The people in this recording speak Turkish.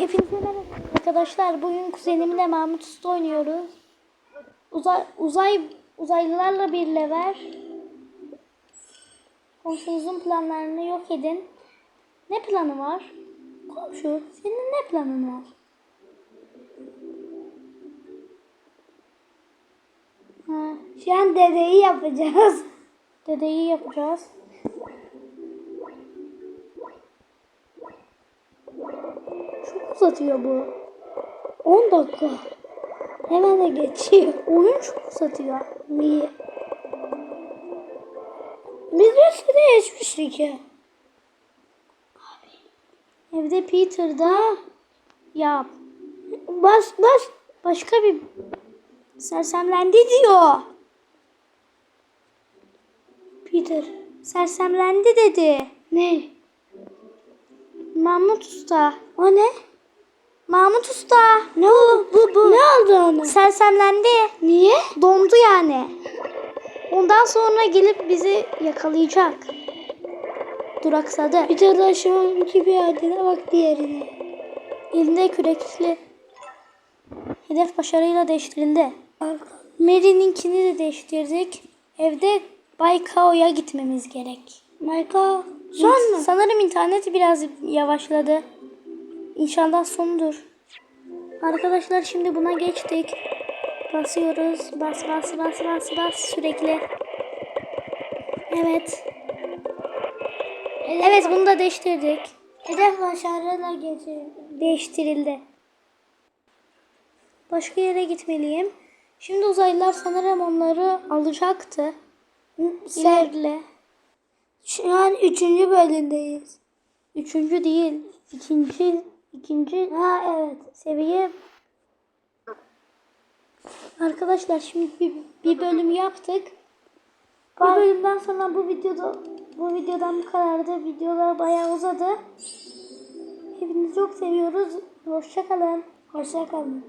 Hepinize merhaba arkadaşlar. Bugün kuzenimle Mahmut Usta oynuyoruz. Uzay, uzay uzaylılarla bir lever. Komşunuzun planlarını yok edin. Ne planı var? Komşu, senin ne planın var? Ha, Şu an dedeyi yapacağız. dedeyi yapacağız. Çok uzatıyor bu. 10 dakika. Hemen de geçiyor. Oyun çok uzatıyor. Niye? Biz bir süre geçmiştik ya. Evde Peter'da yap. Bas bas. Başka bir sersemlendi diyor. Peter. Sersemlendi dedi. Ne? Mahmut Usta. O ne? Mahmut Usta. Ne oldu? Bu, bu. Ne oldu ona? Sersemlendi. Niye? Dondu yani. Ondan sonra gelip bizi yakalayacak. Duraksadı. Peter de şu anki bir adına bak diğerine. Elinde kürekli. Hedef başarıyla değiştirildi. Mary'ninkini de değiştirdik. Evde Bay Kao'ya gitmemiz gerek. Michael. Son mu? Sanırım interneti biraz yavaşladı. İnşallah sondur. Arkadaşlar şimdi buna geçtik. Basıyoruz. Bas bas bas bas bas sürekli. Evet. Evet bunu da değiştirdik. Hedef başarıyla. Değiştirildi. Başka yere gitmeliyim. Şimdi uzaylılar sanırım onları alacaktı. İlerle. şu an üçüncü bölümdeyiz. Üçüncü değil. ikinci ikinci Ha evet. seviye. Arkadaşlar şimdi bir, bir bölüm yaptık. Bak. bölümden sonra bu videoda bu videodan bu kadardı. Videolar bayağı uzadı. Hepinizi çok seviyoruz. Hoşça kalın. Hoşça kalın.